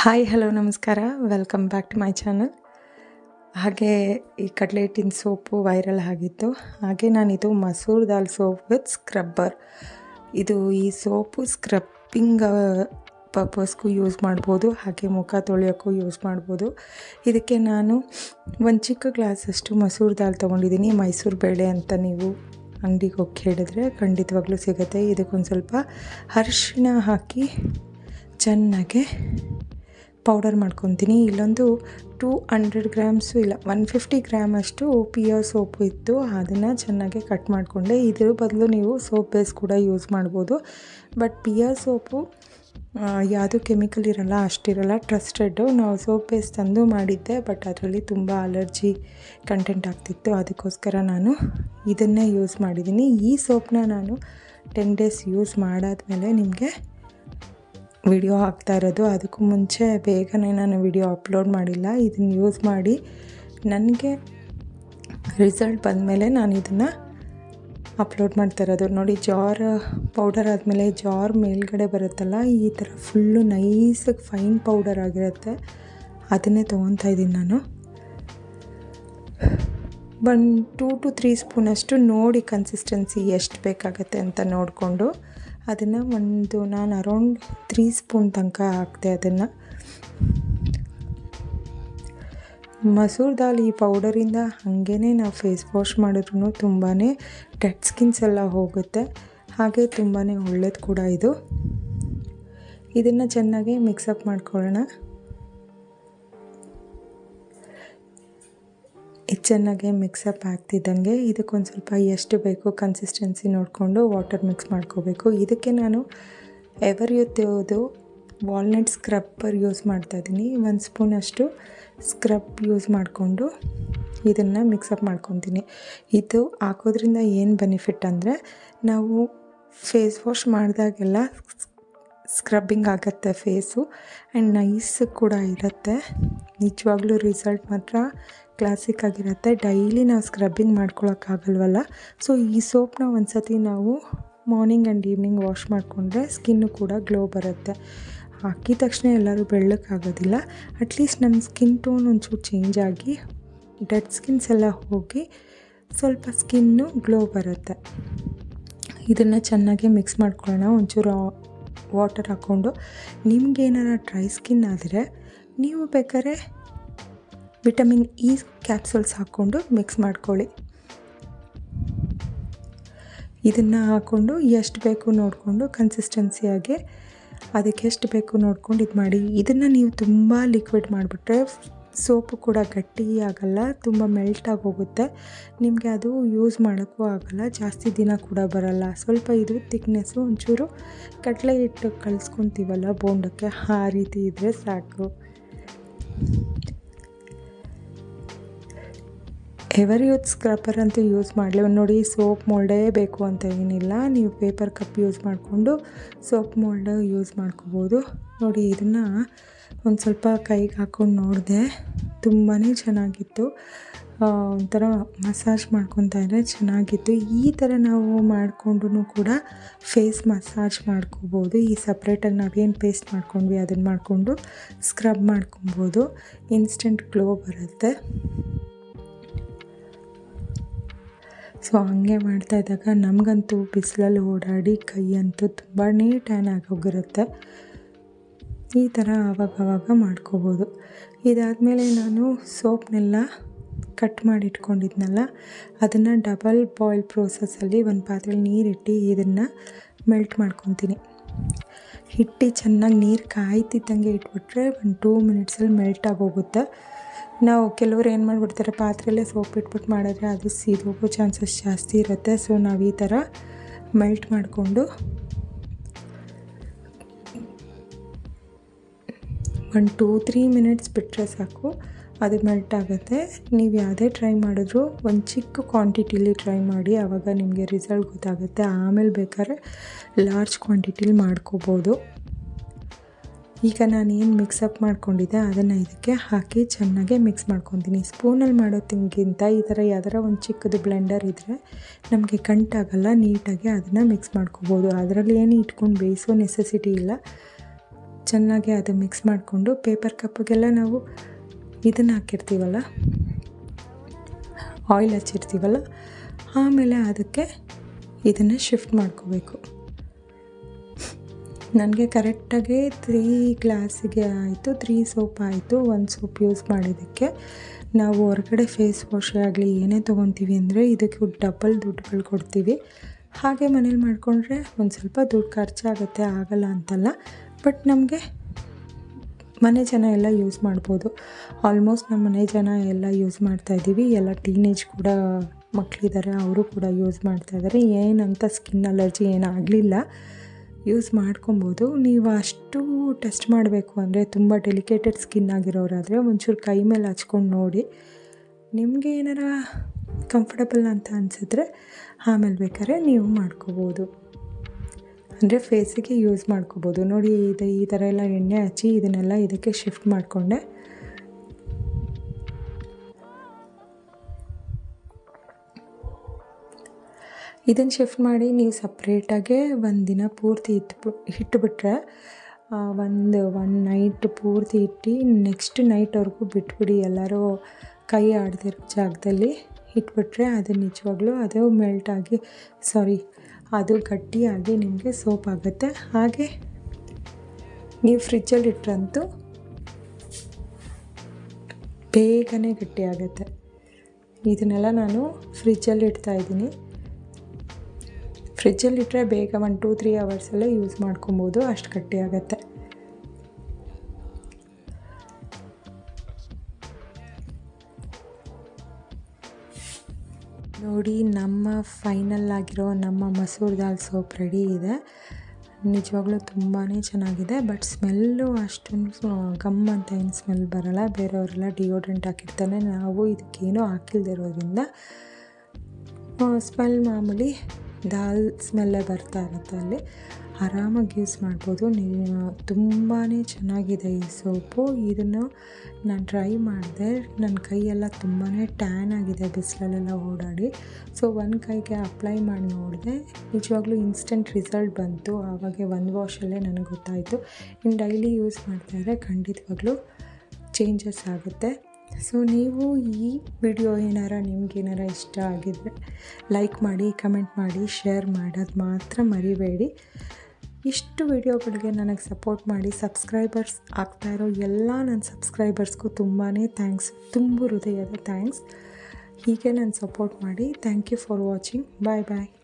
Hi hello ನಮಸ್ಕಾರ. Welcome back to my channel ಹಾಗೆ ಈ ಕಡಲೆ ಹಿಟ್ಟಿನ ಸೋಪು ವೈರಲ್ ಆಗಿತ್ತು. ಹಾಗೆ ನಾನಿದು masoor dal soap with scrubber ಇದು ಈ ಸೋಪು ಸ್ಕ್ರಬ್ಬಿಂಗ್ ಪರ್ಪಸ್ಗೂ ಯೂಸ್ ಮಾಡ್ಬೋದು. ಹಾಗೆ ಮುಖ ತೊಳೆಯೋಕ್ಕೂ ಯೂಸ್ ಮಾಡ್ಬೋದು. ಇದಕ್ಕೆ ನಾನು ಒಂದು ಚಿಕ್ಕ ಗ್ಲಾಸಷ್ಟು ಮಸೂರ್ ದಾಲ್ ತೊಗೊಂಡಿದ್ದೀನಿ ಮೈಸೂರು ಬೇಳೆ ಅಂತ ನೀವು ಅಂಗಡಿಗೆ ಹೋಗಿ ಕೇಳಿದ್ರೆ ಖಂಡಿತವಾಗ್ಲೂ ಸಿಗುತ್ತೆ. ಇದಕ್ಕೊಂದು ಸ್ವಲ್ಪ ಅರಿಶಿಣ ಹಾಕಿ ಚೆನ್ನಾಗೆ ಪೌಡರ್ ಮಾಡ್ಕೊತೀನಿ. ಇಲ್ಲೊಂದು ಟೂ ಹಂಡ್ರೆಡ್ ಗ್ರಾಮ್ಸು ಇಲ್ಲ ಒನ್ ಫಿಫ್ಟಿ ಗ್ರಾಮ್ ಅಷ್ಟು ಪಿಯರ್ ಸೋಪು ಇತ್ತು. ಅದನ್ನು ಚೆನ್ನಾಗಿ ಕಟ್ ಮಾಡಿಕೊಂಡೆ. ಇದ್ರ ಬದಲು ನೀವು ಸೋಪ್ ಬೇಸ್ ಕೂಡ ಯೂಸ್ ಮಾಡ್ಬೋದು. ಬಟ್ ಪಿಯರ್ ಸೋಪು ಯಾವುದು ಕೆಮಿಕಲ್ ಇರಲ್ಲ ಅಷ್ಟಿರಲ್ಲ ಟ್ರಸ್ಟೆಡ್ಡು ನಾವು ಸೋಪ್ ಬೇಸ್ ತಂದು ಮಾಡಿದ್ದೆ ಬಟ್ ಅದರಲ್ಲಿ ತುಂಬ ಅಲರ್ಜಿ ಕಂಟೆಂಟ್ ಆಗ್ತಿತ್ತು. ಅದಕ್ಕೋಸ್ಕರ ನಾನು ಇದನ್ನೇ ಯೂಸ್ ಮಾಡಿದ್ದೀನಿ. ಈ ಸೋಪ್ನ ನಾನು ಟೆನ್ ಡೇಸ್ ಯೂಸ್ ಮಾಡಾದಮೇಲೆ ನಿಮಗೆ ವಿಡಿಯೋ ಹಾಕ್ತಾ ಇರೋದು. ಅದಕ್ಕೂ ಮುಂಚೆ ಬೇಗನೆ ನಾನು ವಿಡಿಯೋ ಅಪ್ಲೋಡ್ ಮಾಡಿಲ್ಲ. ಇದನ್ನು ಯೂಸ್ ಮಾಡಿ ನನಗೆ ರಿಸಲ್ಟ್ ಬಂದಮೇಲೆ ನಾನು ಇದನ್ನು ಅಪ್ಲೋಡ್ ಮಾಡ್ತಾ ಇರೋದು. ನೋಡಿ ಜಾರ್ ಪೌಡರ್ ಆದಮೇಲೆ ಜಾರ್ ಮೇಲ್ಗಡೆ ಬರುತ್ತಲ್ಲ, ಈ ಥರ ಫುಲ್ಲು ನೈಸಾಗಿ ಫೈನ್ ಪೌಡರ್ ಆಗಿರುತ್ತೆ. ಅದನ್ನೇ ತೊಗೊತಾ ಇದ್ದೀನಿ ನಾನು. ಒನ್ ಟೂ ಟು ತ್ರೀ ಸ್ಪೂನಷ್ಟು ನೋಡಿ ಕನ್ಸಿಸ್ಟೆನ್ಸಿ ಎಷ್ಟು ಬೇಕಾಗತ್ತೆ ಅಂತ ನೋಡಿಕೊಂಡು. ಅದನ್ನು ಒಂದು ನಾನು ಅರೌಂಡ್ ತ್ರೀ ಸ್ಪೂನ್ ತನಕ ಹಾಕಿದೆ ಅದನ್ನು. ಮಸೂರ್ ದಾಲ್ ಈ ಪೌಡರಿಂದ ಹಾಗೇ ನಾವು ಫೇಸ್ ವಾಶ್ ಮಾಡಿದ್ರೂ ತುಂಬಾ ಡೆಡ್ ಸ್ಕಿನ್ಸ್ ಎಲ್ಲ ಹೋಗುತ್ತೆ. ಹಾಗೆ ತುಂಬಾ ಒಳ್ಳೇದು ಕೂಡ ಇದು. ಇದನ್ನು ಚೆನ್ನಾಗಿ ಮಿಕ್ಸಪ್ ಮಾಡ್ಕೊಳ್ಳೋಣ. ಚೆನ್ನಾಗಿ ಮಿಕ್ಸಪ್ ಆಗ್ತಿದ್ದಂಗೆ ಇದಕ್ಕೊಂದು ಸ್ವಲ್ಪ ಎಷ್ಟು ಬೇಕು ಕನ್ಸಿಸ್ಟೆನ್ಸಿ ನೋಡಿಕೊಂಡು ವಾಟರ್ ಮಿಕ್ಸ್ ಮಾಡ್ಕೋಬೇಕು. ಇದಕ್ಕೆ ನಾನು ಎವರ್ ಯೂತ್ದು ವಾಲ್ನಟ್ ಸ್ಕ್ರಬ್ಬರ್ ಯೂಸ್ ಮಾಡ್ತಾ ಇದ್ದೀನಿ. ಒಂದು ಸ್ಪೂನಷ್ಟು ಸ್ಕ್ರಬ್ ಯೂಸ್ ಮಾಡಿಕೊಂಡು ಇದನ್ನು ಮಿಕ್ಸಪ್ ಮಾಡ್ಕೊತೀನಿ. ಇದು ಹಾಕೋದ್ರಿಂದ ಏನು ಬೆನಿಫಿಟ್ ಅಂದರೆ ನಾವು ಫೇಸ್ ವಾಶ್ ಮಾಡಿದಾಗೆಲ್ಲ ಸ್ಕ್ರಬ್ಬಿಂಗ್ ಆಗುತ್ತೆ ಫೇಸು ಆ್ಯಂಡ್ ನೈಸ್ ಕೂಡ ಇರುತ್ತೆ. ನಿಜವಾಗ್ಲೂ ರಿಸಲ್ಟ್ ಮಾತ್ರ ಕ್ಲಾಸಿಕ್ ಆಗಿರುತ್ತೆ. ಡೈಲಿ ನಾವು ಸ್ಕ್ರಬ್ಬಿಂಗ್ ಮಾಡ್ಕೊಳಕ್ಕಾಗಲ್ವಲ್ಲ? ಸೊ ಈ ಸೋಪ್ನ ಒಂದು ಸತಿ ನಾವು ಮಾರ್ನಿಂಗ್ ಆ್ಯಂಡ್ ಈವ್ನಿಂಗ್ ವಾಶ್ ಮಾಡಿಕೊಂಡ್ರೆ ಸ್ಕಿನ್ನು ಕೂಡ ಗ್ಲೋ ಬರುತ್ತೆ. ಹಾಕಿದ ತಕ್ಷಣ ಎಲ್ಲರೂ ಬೆಳ್ಳಕ್ಕಾಗೋದಿಲ್ಲ. ಅಟ್ಲೀಸ್ಟ್ ನಮ್ಮ ಸ್ಕಿನ್ ಟೋನ್ ಒಂಚೂರು ಚೇಂಜ್ ಆಗಿ ಡೆಡ್ ಸ್ಕಿನ್ಸ್ ಎಲ್ಲ ಹೋಗಿ ಸ್ವಲ್ಪ ಸ್ಕಿನ್ನು ಗ್ಲೋ ಬರುತ್ತೆ. ಇದನ್ನು ಚೆನ್ನಾಗಿ ಮಿಕ್ಸ್ ಮಾಡ್ಕೊಳ್ಳೋಣ. ಒಂಚೂರು ವಾಟರ್ ಹಾಕ್ಕೊಂಡು. ನಿಮ್ಗೇನಾರ ಡ್ರೈ ಸ್ಕಿನ್ ಆದರೆ, ನೀವು ಬೇಕಾದ್ರೆ ವಿಟಮಿನ್ ಇ ಕ್ಯಾಪ್ಸೂಲ್ಸ್ ಹಾಕ್ಕೊಂಡು ಮಿಕ್ಸ್ ಮಾಡ್ಕೊಳ್ಳಿ. ಇದನ್ನು ಹಾಕ್ಕೊಂಡು ಎಷ್ಟು ಬೇಕು ನೋಡಿಕೊಂಡು ಕನ್ಸಿಸ್ಟೆನ್ಸಿಯಾಗಿ ಅದಕ್ಕೆ ಎಷ್ಟು ಬೇಕು ನೋಡ್ಕೊಂಡು ಇದು ಮಾಡಿ. ಇದನ್ನು ನೀವು ತುಂಬ ಲಿಕ್ವಿಡ್ ಮಾಡಿಬಿಟ್ರೆ ಸೋಪು ಕೂಡ ಗಟ್ಟಿ ಆಗಲ್ಲ, ತುಂಬ ಮೆಲ್ಟ್ ಹೋಗುತ್ತೆ. ನಿಮಗೆ ಅದು ಯೂಸ್ ಮಾಡೋಕ್ಕೂ ಆಗಲ್ಲ, ಜಾಸ್ತಿ ದಿನ ಕೂಡ ಬರಲ್ಲ. ಸ್ವಲ್ಪ ಇದು ತಿಕ್ನೆಸ್ಸು ಒಂಚೂರು ಕಡಲೆ ಹಿಟ್ಟು ಕಳ್ಸ್ಕೊತೀವಲ್ಲ ಬೋಂಡಕ್ಕೆ ಆ ರೀತಿ ಇದ್ದರೆ ಸಾಕು. ಎವರ್ ಯೂತ್ ಸ್ಕ್ರಬ್ಬರ್ ಅಂತೂ ಯೂಸ್ ಮಾಡಲಿ. ನೋಡಿ ಸೋಪ್ ಮೋಲ್ಡೇ ಬೇಕು ಅಂತ ಏನಿಲ್ಲ. ನೀವು ಪೇಪರ್ ಕಪ್ ಯೂಸ್ ಮಾಡಿಕೊಂಡು ಸೋಪ್ ಮೋಲ್ಡ್ ಯೂಸ್ ಮಾಡ್ಕೋಬೋದು. ನೋಡಿ ಇದನ್ನು ಒಂದು ಸ್ವಲ್ಪ ಕೈಗೆ ಹಾಕ್ಕೊಂಡು ನೋಡಿದೆ. ತುಂಬಾ ಚೆನ್ನಾಗಿತ್ತು. ಒಂಥರ ಮಸಾಜ್ ಮಾಡ್ಕೊತಾ ಇದ್ದರೆ ಚೆನ್ನಾಗಿತ್ತು. ಈ ಥರ ನಾವು ಮಾಡಿಕೊಂಡು ಕೂಡ ಫೇಸ್ ಮಸಾಜ್ ಮಾಡ್ಕೋಬೋದು. ಈ ಸಪ್ರೇಟಾಗಿ ನಾವೇನು ಪೇಸ್ಟ್ ಮಾಡ್ಕೊಂಡ್ವಿ ಅದನ್ನು ಮಾಡಿಕೊಂಡು ಸ್ಕ್ರಬ್ ಮಾಡ್ಕೊಬೋದು. ಇನ್ಸ್ಟೆಂಟ್ ಗ್ಲೋ ಬರುತ್ತೆ. ಸೊ ಹಾಗೆ ಮಾಡ್ತಾ ಇದ್ದಾಗ ನಮಗಂತೂ ಬಿಸಿಲಲ್ಲಿ ಓಡಾಡಿ ಕೈ ಅಂತೂ ತುಂಬಾ ಟ್ಯಾನ್ ಆಗೋಗಿರುತ್ತೆ. ಈ ಥರ ಆವಾಗವಾಗ ಮಾಡ್ಕೋಬೋದು. ಇದಾದಮೇಲೆ ನಾನು ಸೋಪ್ನೆಲ್ಲ ಕಟ್ ಮಾಡಿ ಇಟ್ಕೊಂಡಿದ್ನಲ್ಲ ಅದನ್ನು ಡಬಲ್ ಬಾಯ್ಲ್ ಪ್ರೋಸೆಸ್ಸಲ್ಲಿ ಒಂದು ಪಾತ್ರೆಲಿ ನೀರಿಟ್ಟು ಇದನ್ನು ಮೆಲ್ಟ್ ಮಾಡ್ಕೊತೀನಿ. ಹಿಟ್ಟು ಚೆನ್ನಾಗಿ ನೀರು ಕಾಯ್ತಿದ್ದಂಗೆ ಇಟ್ಬಿಟ್ರೆ ಒಂದು ಟೂ ಮಿನಿಟ್ಸಲ್ಲಿ ಮೆಲ್ಟ್ ಆಗೋಗುತ್ತೆ. ನಾವು ಕೆಲವರು ಏನು ಮಾಡಿಬಿಡ್ತಾರೆ, ಪಾತ್ರೆಯಲ್ಲೇ ಸೋಪ್ ಇಟ್ಬಿಟ್ಟು ಮಾಡಿದ್ರೆ ಅದು ಸೀದೋಗೋ ಚಾನ್ಸಸ್ ಜಾಸ್ತಿ ಇರುತ್ತೆ. ಸೊ, ನಾವು ಈ ಥರ ಮೆಲ್ಟ್ ಮಾಡಿಕೊಂಡು ಒಂದು ಟೂ ತ್ರೀ ಮಿನಿಟ್ಸ್ ಬಿಟ್ಟರೆ ಸಾಕು, ಅದು ಮೆಲ್ಟ್ ಆಗುತ್ತೆ. ನೀವು ಯಾವುದೇ ಟ್ರೈ ಮಾಡಿದ್ರು ಒಂದು ಚಿಕ್ಕ ಕ್ವಾಂಟಿಟಿಲಿ ಟ್ರೈ ಮಾಡಿ ಆವಾಗ ನಿಮಗೆ ರಿಸಲ್ಟ್ ಗೊತ್ತಾಗುತ್ತೆ. ಆಮೇಲೆ ಬೇಕಾದ್ರೆ ಲಾರ್ಜ್ ಕ್ವಾಂಟಿಟಿಲಿ ಮಾಡ್ಕೋಬೋದು. ಈಗ ನಾನೇನು ಮಿಕ್ಸಪ್ ಮಾಡ್ಕೊಂಡಿದ್ದೆ, ಅದನ್ನು ಇದಕ್ಕೆ ಹಾಕಿ ಚೆನ್ನಾಗೆ ಮಿಕ್ಸ್ ಮಾಡ್ಕೊತೀನಿ. ಸ್ಪೂನಲ್ಲಿ ಮಾಡೋದಕ್ಕಿಂತ ಈ ಥರ ಯಾವ್ದಾರ ಒಂದು ಚಿಕ್ಕದು ಬ್ಲೆಂಡರ್ ಇದ್ದರೆ ನಮಗೆ ಕಂಟಾಗಲ್ಲ ನೀಟಾಗಿ ಅದನ್ನು ಮಿಕ್ಸ್ ಮಾಡ್ಕೋಬೋದು. ಅದರಲ್ಲಿ ಏನು ಇಟ್ಕೊಂಡು ಬೇಯಿಸೋ ನೆಸೆಸಿಟಿ ಇಲ್ಲ. ಚೆನ್ನಾಗಿ ಅದು ಮಿಕ್ಸ್ ಮಾಡಿಕೊಂಡು ಪೇಪರ್ ಕಪ್ಪಿಗೆಲ್ಲ ನಾವು ಇದನ್ನು ಹಾಕಿರ್ತೀವಲ್ಲ ಆಯಿಲ್ ಹಚ್ಚಿರ್ತೀವಲ್ಲ, ಆಮೇಲೆ ಅದಕ್ಕೆ ಇದನ್ನು ಶಿಫ್ಟ್ ಮಾಡ್ಕೋಬೇಕು. ನನಗೆ ಕರೆಕ್ಟಾಗಿ ತ್ರೀ ಗ್ಲಾಸಿಗೆ ಆಯಿತು ತ್ರೀ ಸೋಪ್ ಆಯಿತು ಒಂದು ಸೋಪ್ ಯೂಸ್ ಮಾಡಿದ್ದಕ್ಕೆ. ನಾವು ಹೊರಗಡೆ ಫೇಸ್ ವಾಶ್ ಆಗಲಿ ಏನೇ ತೊಗೊತೀವಿ ಅಂದರೆ ಇದಕ್ಕೆ ಡಬಲ್ ದುಡ್ಡುಗಳು ಕೊಡ್ತೀವಿ. ಹಾಗೆ ಮನೇಲಿ ಮಾಡಿಕೊಂಡ್ರೆ ಒಂದು ಸ್ವಲ್ಪ ದುಡ್ಡು ಖರ್ಚಾಗುತ್ತೆ ಆಗಲ್ಲ ಅಂತಲ್ಲ. ಬಟ್ ನಮಗೆ ಮನೆ ಜನ ಎಲ್ಲ ಯೂಸ್ ಮಾಡ್ಬೋದು. ಆಲ್ಮೋಸ್ಟ್ ನಮ್ಮ ಮನೆ ಜನ ಎಲ್ಲ ಯೂಸ್ ಮಾಡ್ತಾಯಿದ್ದೀವಿ ಎಲ್ಲ ಟೀನೇಜ್ ಕೂಡ ಮಕ್ಕಳಿದ್ದಾರೆ ಅವರು ಕೂಡ ಯೂಸ್ ಮಾಡ್ತಾಯಿದ್ದಾರೆ ಏನಂತ ಸ್ಕಿನ್ ಅಲರ್ಜಿ ಏನಾಗಲಿಲ್ಲ ಯೂಸ್ ಮಾಡ್ಕೊಬೋದು. ನೀವು ಅಷ್ಟು ಟೆಸ್ಟ್ ಮಾಡಬೇಕು ಅಂದರೆ ತುಂಬ ಡೆಲಿಕೇಟೆಡ್ ಸ್ಕಿನ್ ಆಗಿರೋರಾದರೆ ಒಂಚೂರು ಕೈ ಮೇಲೆ ಹಚ್ಕೊಂಡು ನೋಡಿ. ನಿಮಗೆ ಏನಾರ ಕಂಫರ್ಟಬಲ್ ಅಂತ ಅನಿಸಿದ್ರೆ ಆಮೇಲೆ ಬೇಕಾದ್ರೆ ನೀವು ಮಾಡ್ಕೋಬೋದು. ಅಂದರೆ ಫೇಸಿಗೆ ಯೂಸ್ ಮಾಡ್ಕೋಬೋದು. ನೋಡಿ ಇದು ಈ ಥರ ಎಲ್ಲ ಎಣ್ಣೆ ಹಚ್ಚಿ ಇದನ್ನೆಲ್ಲ ಇದಕ್ಕೆ ಶಿಫ್ಟ್ ಮಾಡಿಕೊಂಡೆ. ಇದನ್ನು ಶಿಫ್ಟ್ ಮಾಡಿ ನೀವು ಸಪ್ರೇಟಾಗೆ ಒಂದು ದಿನ ಪೂರ್ತಿ ಇಟ್ಟು ಇಟ್ಬಿಟ್ರೆ ಒಂದು ಒನ್ ನೈಟ್ ಪೂರ್ತಿ ಇಟ್ಟು ನೆಕ್ಸ್ಟ್ ನೈಟ್ವರೆಗೂ ಬಿಟ್ಬಿಡಿ. ಎಲ್ಲರೂ ಕೈ ಆಡ್ತಿರೋ ಜಾಗದಲ್ಲಿ ಇಟ್ಬಿಟ್ರೆ ಅದು ನಿಜವಾಗ್ಲೂ ಅದು ಮೆಲ್ಟಾಗಿ ಸಾರಿ ಅದು ಗಟ್ಟಿಯಾಗಿ ನಿಮಗೆ ಸೋಪ್ ಆಗುತ್ತೆ. ಹಾಗೆ ನೀವು ಫ್ರಿಜ್ಜಲ್ಲಿ ಇಟ್ಟರಂತೂ ಬೇಗನೆ ಗಟ್ಟಿಯಾಗುತ್ತೆ ಇದನ್ನೆಲ್ಲ ನಾನು ಫ್ರಿಜ್ಜಲ್ಲಿ ಇಡ್ತಾಯಿದ್ದೀನಿ ಫ್ರಿಜ್ಜಲ್ಲಿ ಇಟ್ಟರೆ ಬೇಗ ಒನ್ ಟೂ ತ್ರೀ ಅವರ್ಸಲ್ಲೇ ಯೂಸ್ ಮಾಡ್ಕೊಬೋದು, ಅಷ್ಟು ಗಟ್ಟಿ ಆಗುತ್ತೆ. ನೋಡಿ, ನಮ್ಮ ಫೈನಲ್ ಆಗಿರೋ ನಮ್ಮ ಮಸೂರ್ ದಾಲ್ ಸೋಪ್ ರೆಡಿ ಇದೆ. ನಿಜವಾಗ್ಲೂ ತುಂಬಾ ಚೆನ್ನಾಗಿದೆ ಬಟ್ ಸ್ಮೆಲ್ಲು ಅಷ್ಟೊಂದು ಗಮ್ ಅಂತ ಏನು ಸ್ಮೆಲ್ ಬರೋಲ್ಲ. ಬೇರೆಯವರೆಲ್ಲ ಡಿಯೋಡ್ರೆಂಟ್ ಹಾಕಿರ್ತಾನೆ. ನಾವು ಇದಕ್ಕೇನು ಹಾಕಿಲ್ದಿರೋದ್ರಿಂದ ಸ್ಮೆಲ್ ಮಾಮೂಲಿ ದಾಲ್ ಸ್ಮೆಲ್ಲೇ ಬರ್ತಾ ಇರುತ್ತೆ ಅಲ್ಲಿ. ಆರಾಮಾಗಿ ಯೂಸ್ ಮಾಡ್ಬೋದು. ನೀವು ತುಂಬಾ ಚೆನ್ನಾಗಿದೆ ಈ ಸೋಪು. ಇದನ್ನು ನಾನು ಟ್ರೈ ಮಾಡಿದೆ. ನನ್ನ ಕೈಯೆಲ್ಲ ತುಂಬಾ ಟ್ಯಾನ್ ಆಗಿದೆ ಬಿಸಿಲಲ್ಲೆಲ್ಲ ಓಡಾಡಿ. ಸೊ, ಒಂದು ಕೈಗೆ ಅಪ್ಲೈ ಮಾಡಿ ನೋಡಿದೆ. ನಿಜವಾಗ್ಲೂ ಇನ್ಸ್ಟೆಂಟ್ ರಿಸಲ್ಟ್ ಬಂತು. ಆವಾಗೆ ಒಂದು ವಾಶಲ್ಲೇ ನನಗೆ ಗೊತ್ತಾಯಿತು. ಇನ್ನು ಡೈಲಿ ಯೂಸ್ ಮಾಡ್ತಾಯಿದ್ರೆ ಖಂಡಿತವಾಗ್ಲೂ ಚೇಂಜಸ್ ಆಗುತ್ತೆ. ಸೊ ನೀವು ಈ ವಿಡಿಯೋ ಏನಾರ ನಿಮ್ಗೇನಾರ ಇಷ್ಟ ಆಗಿದ್ರೆ ಲೈಕ್ ಮಾಡಿ ಕಮೆಂಟ್ ಮಾಡಿ ಶೇರ್ ಮಾಡೋದು ಮಾತ್ರ ಮರಿಬೇಡಿ. ಇಷ್ಟು ವಿಡಿಯೋಗಳಿಗೆ ನನಗೆ ಸಪೋರ್ಟ್ ಮಾಡಿ ಸಬ್ಸ್ಕ್ರೈಬರ್ಸ್ ಆಗ್ತಾ ಇರೋ ಎಲ್ಲ ನನ್ನ ಸಬ್ಸ್ಕ್ರೈಬರ್ಸ್ಗೂ ತುಂಬಾ ಥ್ಯಾಂಕ್ಸ್ ತುಂಬ ಹೃದಯದ ಥ್ಯಾಂಕ್ಸ್ ಹೀಗೆ ನಾನು ಸಪೋರ್ಟ್ ಮಾಡಿ. Thank you for watching bye bye